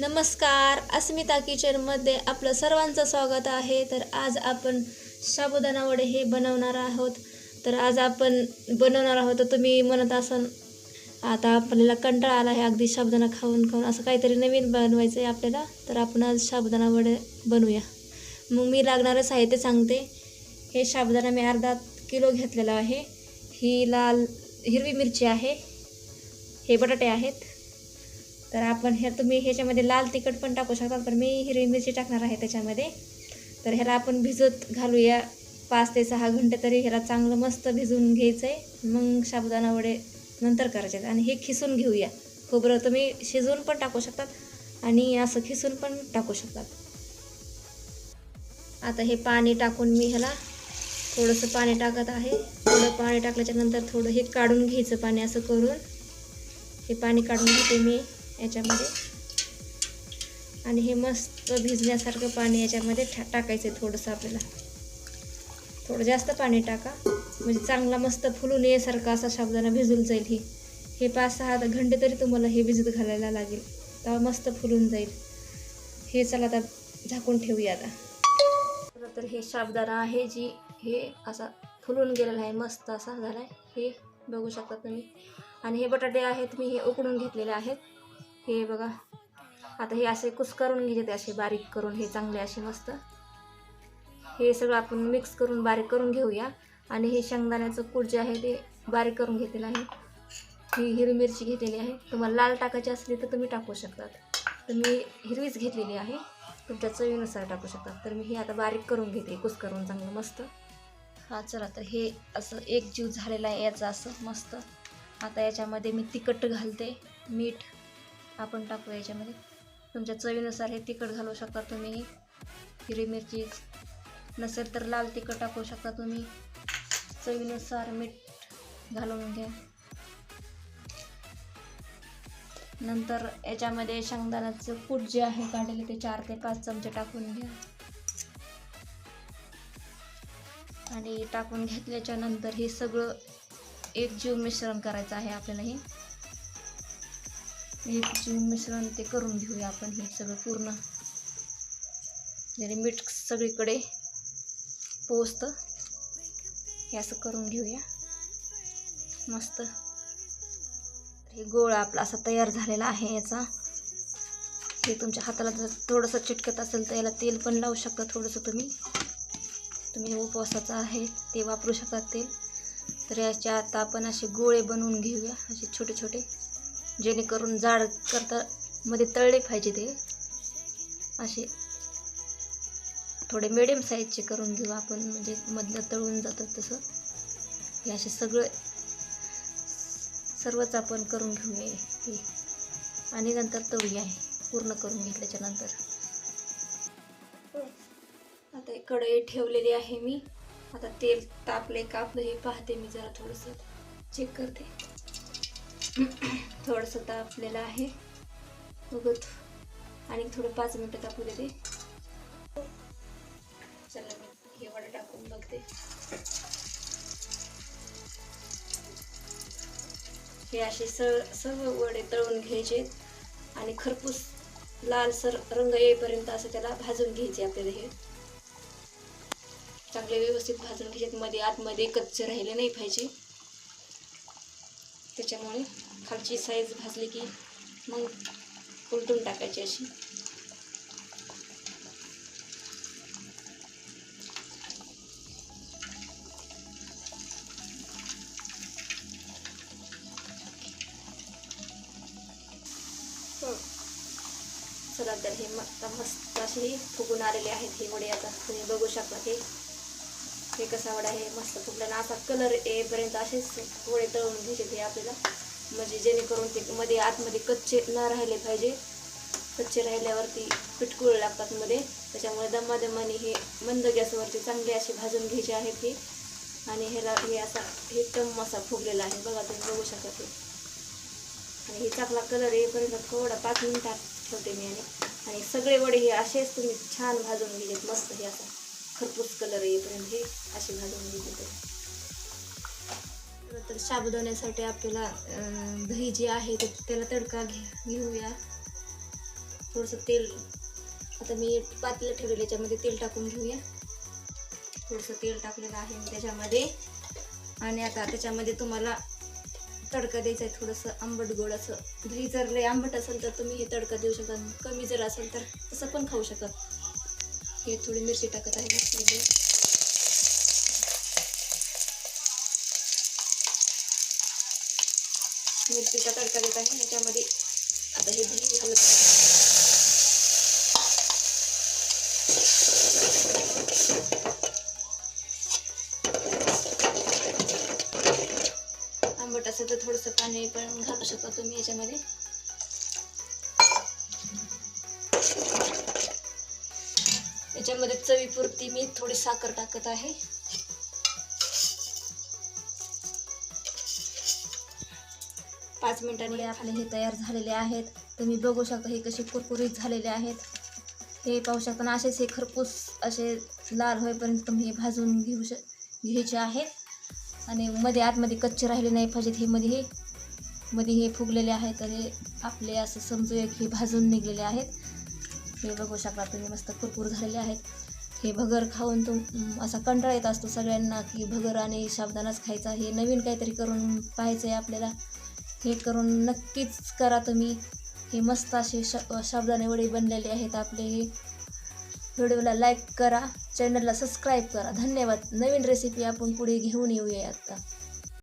नमस्कार अस्मिता किचनमध्ये आपलं सर्वांचं स्वागत आहे. तर आज आपण साबुदाणा वडे हे बनवणार आहोत. तर आज आपण बनवणार आहोत. तर तुम्ही म्हणत असाल आता आपल्याला कंटाळा आला आहे अगदी साबुदाणा खाऊन खाऊन. असं काहीतरी नवीन बनवायचं आहे आपल्याला. तर आपण आज साबुदाणा वडे बनवूया. मग मी लागणारं साहित्य सांगते. हे साबुदाणा मी अर्धा किलो घेतलेला आहे. ही लाल हिरवी मिरची आहे. हे बटाटे आहेत. तर आपण हे तुम्ही ह्याच्यामध्ये लाल तिखट पण टाकू शकता पण मी हिरवी मिरची टाकणार आहे त्याच्यामध्ये. तर ह्याला आपण भिजत घालूया पाच ते सहा घंटे तरी ह्याला चांगलं मस्त भिजवून घ्यायचं आहे मग साबुदाणा वडे नंतर करायचे आहेत. आणि हे खिसून घेऊया. खोबरं तुम्ही शिजवून पण टाकू शकतात आणि असं खिसून पण टाकू शकतात. आता हे पाणी टाकून मी ह्याला थोडंसं पाणी टाकत आहे. थोडं पाणी टाकल्याच्या नंतर थोडं हे काढून घ्यायचं पाणी असं करून. हे पाणी काढून घेते मी. याच्यामध्ये. आणि हे मस्त भिजण्यासारखं पाणी याच्यामध्ये ठा टाकायचं आहे थोडंसं आपल्याला. थोडं जास्त पाणी टाका. म्हणजे चांगला मस्त फुलून येसारखं असा साबुदाणा भिजून जाईल ही. हे पाच सहा घंटे तरी तुम्हाला हे भिजत घालायला लागेल. तेव्हा मस्त फुलून जाईल. हे चला आता झाकून ठेवूया आता. तर हे साबुदाणा आहे जी हे असा फुलून गेलेला आहे. मस्त असा झाला आहे हे बघू शकता तुम्ही. आणि हे बटाटे आहेत मी हे उकडून घेतलेले आहेत. हे बघा. आता हे असे कुस्करून घ्यायचे ते असे बारीक करून हे चांगले असे मस्त. हे सगळं आपण मिक्स करून बारीक करून घेऊया. आणि हे शेंगदाण्याचं कूट जे आहे ते बारीक करून घेतलेलं आहे. ही हिरवी मिरची घेतलेली आहे. तुम्हाला लाल टाकायची असली तर तुम्ही टाकू शकतात. तर मी हिरवीच घेतलेली आहे. तुमच्या चवीनुसार टाकू शकतात. तर मी हे आता बारीक करून घेते कुस करून चांगलं मस्त. हा चला तर हे असं एक जीव झालेला आहे याचं असं मस्त. आता याच्यामध्ये मी तिखट घालते मीठ. आपण टाकू याच्यामध्ये. तुमच्या चवीनुसार हे तिखट घालू शकता तुम्ही. हिरवी मिरची नसेल तर लाल तिखट टाकू शकता तुम्ही. चवीनुसार मीठ घालून घ्या. नंतर याच्यामध्ये शेंगदाण्याचं कूट जे आहे काढलेले ते चार ते पाच चमचे टाकून घ्या. आणि टाकून घेतल्याच्या नंतर हे सगळं एक जीव मिश्रण करायचं आहे आपल्याला हे. एक मिश्रण ते करून घेऊया आपण हे सगळं पूर्ण. जरी मीठ सगळीकडे पोचतं हे असं करून घेऊया. मस्त. हे गोळा आपला असा तयार झालेला आहे याचा. हे तुमच्या हाताला जर थोडंसं चिटकत असेल तर याला तेल पण लावू शकता थोडंसं तुम्ही. तुम्ही उपवासाचं आहे ते वापरू शकता तेल. तर याच्या आता आपण असे गोळे बनवून घेऊया असे छोटे छोटे जेणेकरून जाड करता मध्ये तळले पाहिजे ते. असे थोडे मिडियम साईजचे करून घेऊ आपण म्हणजे मधलं तळून जातं तसं. हे असे सगळं सर्वच आपण करून घेऊया हे. आणि नंतर तळूया हे पूर्ण करून घेतल्याच्या नंतर. हो, आता एक कढई ठेवलेली आहे मी. आता तेल तापले कापलं हे पाहते मी जरा थोडंसं. चेक करते. थोडंसं तापलेलं आहे. बघत आणि थोडं पाच मिनटं तापू देते चला मी हे वडा टाकून बघते. हे असे सर्व सर्व वडे तळून घ्यायचे आणि खरपूस लालसर रंग येईपर्यंत असं त्याला भाजून घ्यायचे आपल्याला हे. चांगले व्यवस्थित भाजून घ्यायचे मध्ये आतमध्ये कच्चे राहिले नाही पाहिजे. त्याच्यामुळे खालची साईज भाजली की मग उलटून टाकायची अशी. चला तर हे मस्त मस्त असे फुगून आलेले आहेत हे वडे आता. तुम्ही बघू शकता हे हे कसा वडा आहे मस्त फुगल्यानं असा कलर येईपर्यंत असेच वडे तळून घ्यायचे हे आपल्याला. म्हणजे जेणेकरून ते मध्ये आतमध्ये कच्चे न राहिले पाहिजे. कच्चे राहिल्यावरती पिटकुळ लागतात मध्ये. त्याच्यामुळे दमादमाने हे मंद गॅसवरती चांगले असे भाजून घ्यायचे आहेत हे. आणि ह्याला हे असा हे टम असा फुगलेला आहे. बघा तुम्ही बघू शकता ते. आणि हे चांगला कलर येईपर्यंत थोडा पाच मिनिटात ठेवते मी आणि आणि सगळे वडे हे असेच तुम्ही छान भाजून घ्यायचे. मस्त हे असा खरपूस कलर येईपर्यंत हे असे भाजून घ्यायचे. तर शाबुदाण्यासाठी आपल्याला दही जे आहे ते त्याला तडका घे घेऊया. थोडंसं तेल आता मी पातेलं ठेवलेलं याच्यामध्ये तेल टाकून घेऊया. थोडंसं तेल टाकलेलं आहे मी त्याच्यामध्ये. आणि आता त्याच्यामध्ये तुम्हाला तडका द्यायचा आहे थोडंसं आंबट गोड असं. दही जर लय आंबट असेल तर तुम्ही हे तडका देऊ शकता कमी जर असेल तर तसं पण खाऊ शकत हे थोडी मिरची टाकत आहे. मिरचीचा तडका देत आहे ह्याच्यामध्ये आता हे दही घालत आंबट असेल तर थोडंसं पाणी पण घालू शकता तुम्ही याच्यामध्ये. याच्यामध्ये चवीपुरती मी थोडी साखर टाकत आहे. पाच मिनिटांनी आपले हे तयार झालेले आहेत. तुम्ही बघू शकता हे कसे कुरकुरीत झालेले आहेत. हे पाहू शकता ना असेच हे खरपूस असे लाल होईपर्यंत तुम्ही हे भाजून घेऊ श घ्यायचे आहेत आणि मध्ये आतमध्ये कच्चे राहिले नाही पाहिजेत. हे मध्ये हे मध्ये हे फुगलेले आहेत तर हे आपले असं समजूया की हे भाजून निघलेले आहेत. हे बघू शकता तुम्ही मस्त कुरकुर झालेले आहेत. हे भगर खाऊन तुम अं, असा कंटाळा येत असतो सगळ्यांना की भगर आणि साबदानाच खायचा. हे नवीन काहीतरी करून पाहायचं आहे आपल्याला. हे करून नक्कीच करा तुम्ही. हे मस्त असे श साबुदाणे वडे बनलेले आहेत आपले हे. व्हिडिओला लाईक करा. चॅनलला सबस्क्राईब करा. धन्यवाद. नवीन रेसिपी आपण पुढे घेऊन येऊया आता.